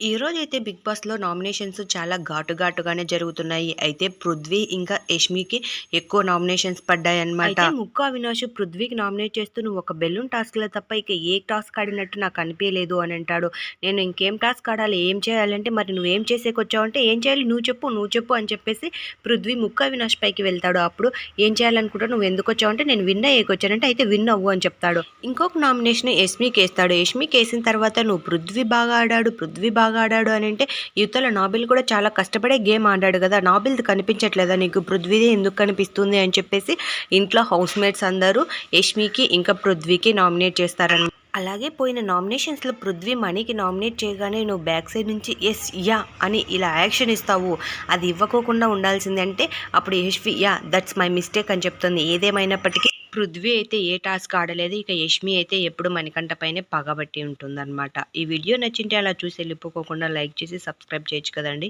ఈ అయితే బిగ్ బాస్లో నామినేషన్స్ చాలా ఘాటు ఘాటుగానే జరుగుతున్నాయి. అయితే పృథ్వీ ఇంకా యష్మికి ఎక్కువ నామినేషన్స్ పడ్డాయి అనమాట ముక్కు అవినాష్ పృథ్వీకి నామినేట్ చేస్తూ నువ్వు ఒక బెలూన్ టాస్క్లో తప్ప ఇక ఏ టాస్క్ ఆడినట్టు నాకు అనిపించలేదు అని అంటాడు. నేను ఇంకేం టాస్క్ ఆడాలి ఏం చేయాలంటే మరి నువ్వేం చేసేకొచ్చావంటే ఏం చేయాలి నువ్వు చెప్పు నువ్వు చెప్పు అని చెప్పేసి పృథ్వీ ముక్కు అవినాష్ పైకి వెళ్తాడు. అప్పుడు ఏం చేయాలనుకుంటా నువ్వు ఎందుకు వచ్చావంటే నేను విన్ అయ్యేకొచ్చానంటే అయితే విన్ అవ్వు అని చెప్తాడు. ఇంకొక నామినేషన్ యష్మికి వేస్తాడు యష్మికి వేసిన తర్వాత నువ్వు పృథ్వీ బాగా ఆడాడు పృథ్వీ బాగా ఆడాడు అని అంటే యువతల నాబిల్ కూడా చాలా కష్టపడే గేమ్ ఆడాడు కదా నాబిల్ది కనిపించట్లేదా నీకు? పృథ్వీదే ఎందుకు కనిపిస్తుంది అని చెప్పేసి ఇంట్లో హౌస్ మేట్స్ అందరూ యష్మికి ఇంకా పృథ్వీకి నామినేట్ చేస్తారని అలాగే పోయిన నామినేషన్స్లో పృథ్వీ మణికి నామినేట్ చేయగానే నువ్వు బ్యాక్ సైడ్ నుంచి ఎస్ యా అని ఇలా యాక్షన్ ఇస్తావు. అది ఇవ్వకోకుండా ఉండాల్సింది అంటే అప్పుడు Yashvi yeah that's my mistake అని చెప్తుంది. ఏదేమైనప్పటికీ పృథ్వీ అయితే ఏ టాస్క్ ఆడలేదు ఇక యష్మి అయితే ఎప్పుడు మణికంఠ పైనే పగబట్టి ఉంటుందన్నమాట. ఈ వీడియో నచ్చింటే అలా చూసి వెళ్ళిపోకుండా లైక్ చేసి సబ్స్క్రైబ్ చేయొచ్చు కదండి.